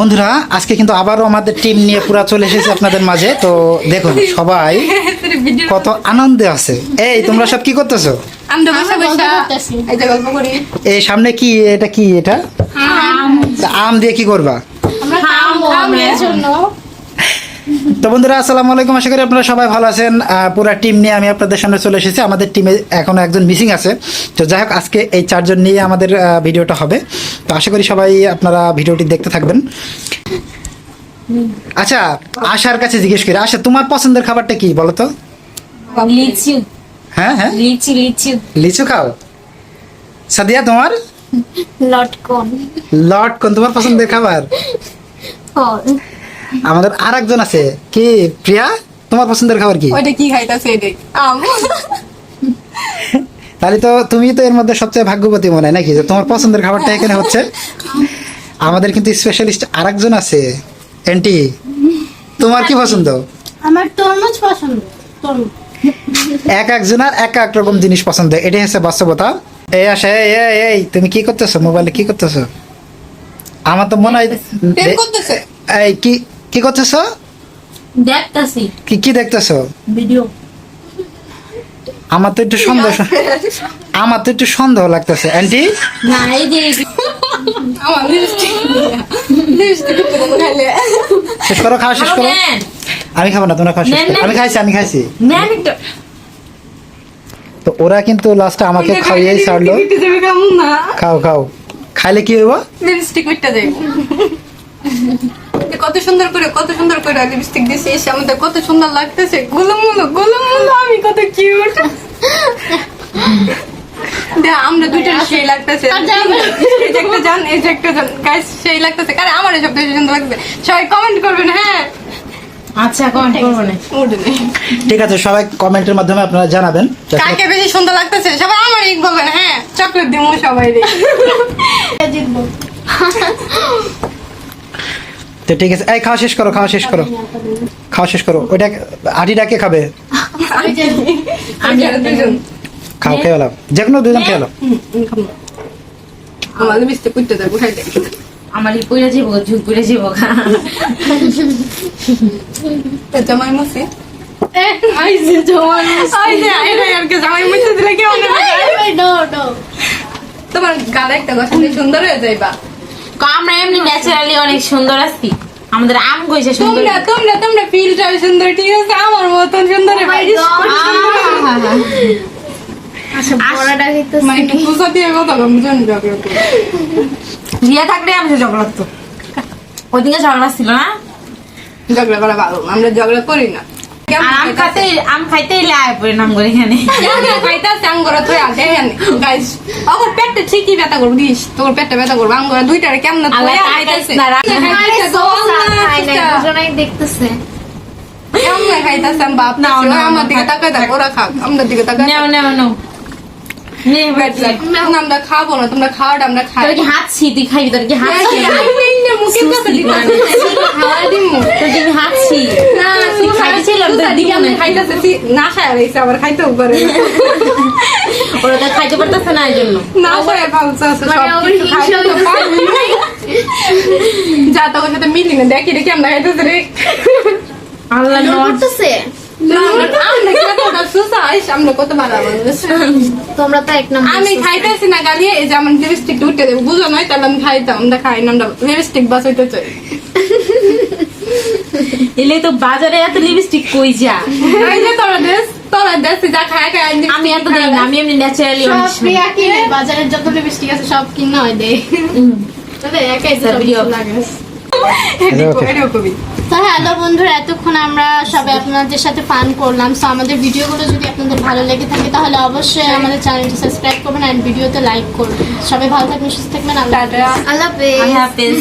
বন্ধুরা আজকে কিন্তু আবারও আমাদের টিম নিয়ে পুরা চলে এসেছে আপনাদের মাঝে। তো দেখুন সবাই কত আনন্দে আছে। এই তোমরা সব কি করতেছো? আমরা বসে বসে এই যে গল্প করি। এই সামনে কি এটা কি এটা? আম। দিয়ে কি করবা? আমের জন্য। তো বন্ধুরা আসসালামু আলাইকুম। আশা করি আপনারা সবাই ভালো আছেন। পুরা টিম নিয়ে আমি আপনাদের সামনে চলে এসেছি। আমাদের টিমে এখনও একজন মিসিং আছে। তো যাই হোক আজকে এই চারজন নিয়ে আমাদের ভিডিওটা হবে। তো আশা করি সবাই আপনারা ভিডিওটি দেখতে থাকবেন। আচ্ছা আশার কাছে জিজ্ঞেস করি। আশা তোমার পছন্দের খাবারটা কি বলো তো? লিচু। হ্যাঁ হ্যাঁ? লিচু লিচু। লিচু খাও? সাদিয়া তোমার? লটকন। লট কোন তোমার পছন্দের খাবার? ফল আমাদের আর একজন আছে। কি প্রিয়া? তোমার পছন্দের খাবার কি? ওইটা কি খাইতাছে এটাই আম। তাহলে তো তুমি তো এর মধ্যে সবচেয়ে ভাগ্যবতী মনে হয় নাকি? যে তোমার পছন্দের খাবারটা এখানে হচ্ছে। আমাদের কিন্তু স্পেশালিস্ট আরেকজন আছে। এন্টি তোমার কি পছন্দ? আমার তরমুজ পছন্দ তরমুজ। এক একজনের এক এক রকম জিনিস পছন্দ। এটাই হচ্ছে বাস্তবতা। এই আসে এই, এই এই তুমি কি করতেছো? মোবাইলে কি করতেছো? আমার তো মনে হয় এই কি কি করতেছো? দেখতাছি। কি কি দেখতেছো? ভিডিও। আমার তো একটু সন্দেহ আমার তো একটু সন্দেহ লাগতেছে। আন্টি না এই যে শেষ করো খাওয়া শেষ করো। আমি খাব না তোমরা খাও শেষ করো। আমি খাইছি আমি খাইছি। তো ওরা কিন্তু লাস্টে আমাকে খাইয়েই ছাড়লো। খাও খাও। খাইলে কি হইব? লিপস্টিক মিটে কত সুন্দর করে কত সুন্দর করে লিপস্টিক দিছে এসে আমাদের কত সুন্দর লাগতেছে। গোলমুলো গোলমুলো আমি কত কিউট দেখ আমরা দুইটা সেই লাগতেছে। এই যে একটা জান এই যে একটা জান। গাইস সেই লাগতেছে। কারণ আমার এসব বেশি সুন্দর লাগছে সবাই কমেন্ট করবেন হ্যাঁ। আচ্ছা কমেন্ট করব না। ঠিক আছে সবাই কমেন্টের মাধ্যমে আপনারা জানাবেন। কাকে বেশি সুন্দর লাগতেছে? সবাই আমার এক বলবেন হ্যাঁ চকলেট দিব সবাই জিতবো তো ঠিক আছে এই খাওয়া শেষ করো খাওয়া শেষ করো খাওয়া শেষ করো ওইটা আটিটা কে খাবে খাও খেয়ে এলাম যে কোনো দুজন খেয়ে আমার মিস্তে পুইতে খাইতে আমার যাব ঝুল যাব জামাই মুসি আইছে আইরে আর কে জামাই মুসি দিলে কেমন তোমার গালে একটা কথা সুন্দর হয়ে যাইবা আমরা এমনি ন্যাচারালি অনেক সুন্দর আছি। আমাদের আম গইছে সুন্দর। তোমরা তোমরা তোমরা ফিলটা সুন্দর ঠিক আছে? আমার মতন সুন্দর আচ্ছা মানে কথা বলব বুঝুন ঝগড়া রিয়া থাকলে আমি ঝগড়া লাগতো ওইদিকে ঝগড়া ছিল না? ঝগড়া করা ভালো আমরা ঝগড়া করি না। আম আম খাইতে নাম করে এখানে। গাইস আমার পেটটা ঠিকই ব্যথা করব দিস তোর পেটটা ব্যথা করব। আঙ্গরা দুইটারে কেমন আল্লাহ খাইতাছে না, রাখে না। দেখতেছে। কেমন খাইতাছে আমি বাপ না নাও, নাও, আমার দিকে তাকায় থাক ওরা খাক আমাদের দিকে তাকায় নেও নেও নেও। নে পেট লাগ। না, আমরা খাব না তোমরা খাওয়াটা আমরা খাই। তোর কি হাত ছি খাইবি তোর কি হাত ছি মুখের খাওয়া দিমু। তোর কি হাত ছি না তুই খাইছিলাম তোর দিকে খাইতাছে না আবার পারে। ওরা তো খাইতে পারতেছে না এই জন্য। না খায়। যা সাথে মিলি না দেখি দেখি আমরা খাইতেছে রে। আল্লাহ করতেছে। আমি খাইতেছি না গালি এই যে আমার লিপস্টিক উঠে দেবো বুঝো নয় তাহলে আমি খাইতাম আমরা খাই না আমরা লিপস্টিক বাস হইতে চাই। এলে তো বাজারে এত লিপস্টিক কই যা? যে তোরা দেশ তোরা দেশে যা খায় খায় আমি এত দেই না আমি এমনি ন্যাচারালি সব প্রিয়া কিনে বাজারের যত লিপস্টিক আছে সব কিনে হয় দে। তবে একাই সব ভিডিও। লাগে। তো হ্যালো বন্ধুরা এতক্ষণ আমরা সবাই আপনাদের সাথে ফান করলাম। তো আমাদের ভিডিওগুলো যদি আপনাদের ভালো লেগে থাকে তাহলে অবশ্যই আমাদের চ্যানেলটি সাবস্ক্রাইব করবেন আর ভিডিওতে লাইক করবেন। সবাই ভালো থাকবেন সুস্থ থাকবেন। আল্লাহ হাফেজ। আল্লাহ হাফেজ। আল্লাহ হাফেজ।